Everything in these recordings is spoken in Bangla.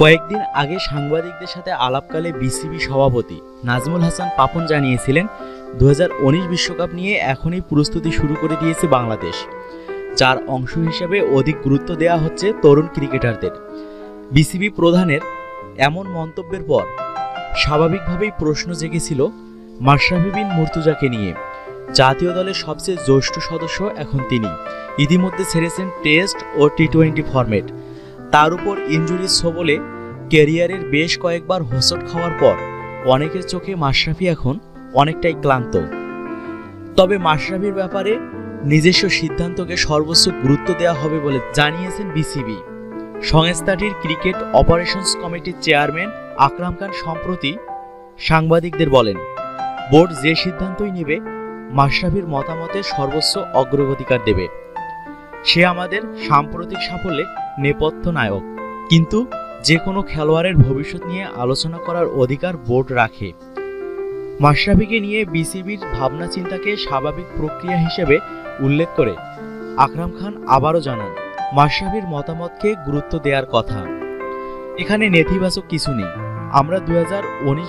কয়েকদিন আগে সাংবাদিকদের সাথে আলাপকালে বিসিবি সভাপতি নাজমুল হাসান পাপন জানিয়েছিলেন দু বিশ্বকাপ নিয়ে এখনই প্রস্তুতি শুরু করে দিয়েছে বাংলাদেশ, যার অংশ হিসেবে অধিক গুরুত্ব দেওয়া হচ্ছে তরুণ ক্রিকেটারদের। বিসিবি প্রধানের এমন মন্তব্যের পর স্বাভাবিকভাবেই প্রশ্ন জেগেছিল মাশরাফি বিন মুর্তুজাকে নিয়ে। জাতীয় দলের সবচেয়ে জ্যেষ্ঠ সদস্য এখন তিনি। ইতিমধ্যে ছেড়েছেন টেস্ট ও টি টোয়েন্টি ফরম্যাট। তার উপর ইঞ্জুরির সবলে ক্যারিয়ারের বেশ কয়েকবার হোঁচট খাওয়ার পর অনেকের চোখে মাশরাফি এখন অনেকটাই ক্লান্ত। তবে মাশরাফির ব্যাপারে নিজস্ব সিদ্ধান্তকে সর্বোচ্চ গুরুত্ব দেওয়া হবে বলে জানিয়েছেন বিসিবি। সংস্থাটির ক্রিকেট অপারেশনস কমিটির চেয়ারম্যান আকরাম খান সম্প্রতি সাংবাদিকদের বলেন, বোর্ড যে সিদ্ধান্তই নেবে, মাশরাফির মতামতে সর্বোচ্চ অগ্রগতিকার দেবে। সে আমাদের সাম্প্রতিক সাফল্যে নেপথ্য নায়ক। কিন্তু যে কোনো খেলোয়াড়ের ভবিষ্যৎ নিয়ে আলোচনা করার অধিকার বোর্ড রাখে। মাশরাফিকে নিয়ে বিসিবির ভাবনা চিন্তাকে স্বাভাবিক প্রক্রিয়া হিসেবে উল্লেখ করে আকরাম খান আবারও জানান, মাশরাফির মতামতকে গুরুত্ব দেওয়ার কথা। এখানে নেতিবাচক কিছু নেই। আমরা দু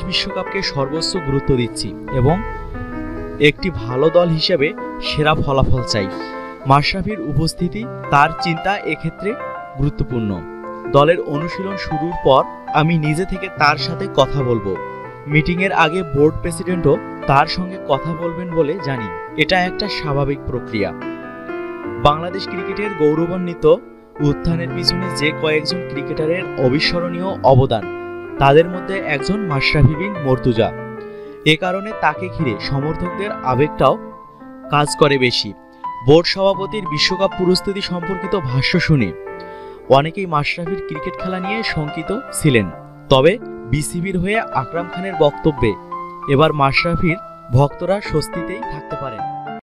বিশ্বকাপকে সর্বোচ্চ গুরুত্ব দিচ্ছি এবং একটি ভালো দল হিসেবে সেরা ফলাফল চাই। মাশরাফির উপস্থিতি, তার চিন্তা এক্ষেত্রে গুরুত্বপূর্ণ। দলের অনুশীলন শুরুর পর আমি নিজে থেকে তার সাথে কথা বলব। মিটিংয়ের আগে বোর্ড প্রেসিডেন্টও তার সঙ্গে কথা বলবেন বলে জানি। এটা একটা স্বাভাবিক প্রক্রিয়া। বাংলাদেশ ক্রিকেটের গৌরবান্বিত উত্থানের পিছনে যে কয়েকজন ক্রিকেটারের অবিস্মরণীয় অবদান, তাদের মধ্যে একজন মাশরাফি বিন মর্তুজা। এ কারণে তাকে ঘিরে সমর্থকদের আবেগটাও কাজ করে বেশি। বোর্ড সভাপতির বিশ্বকাপ প্রস্তুতি সম্পর্কিত ভাষ্য শুনে। অনেকেই মাশরাফির ক্রিকেট খেলা নিয়ে শঙ্কিত ছিলেন। তবে বিসিবির হয়ে আকরাম খানের বক্তব্যে এবার মাশরাফির ভক্তরা স্বস্তিতেই থাকতে পারেন।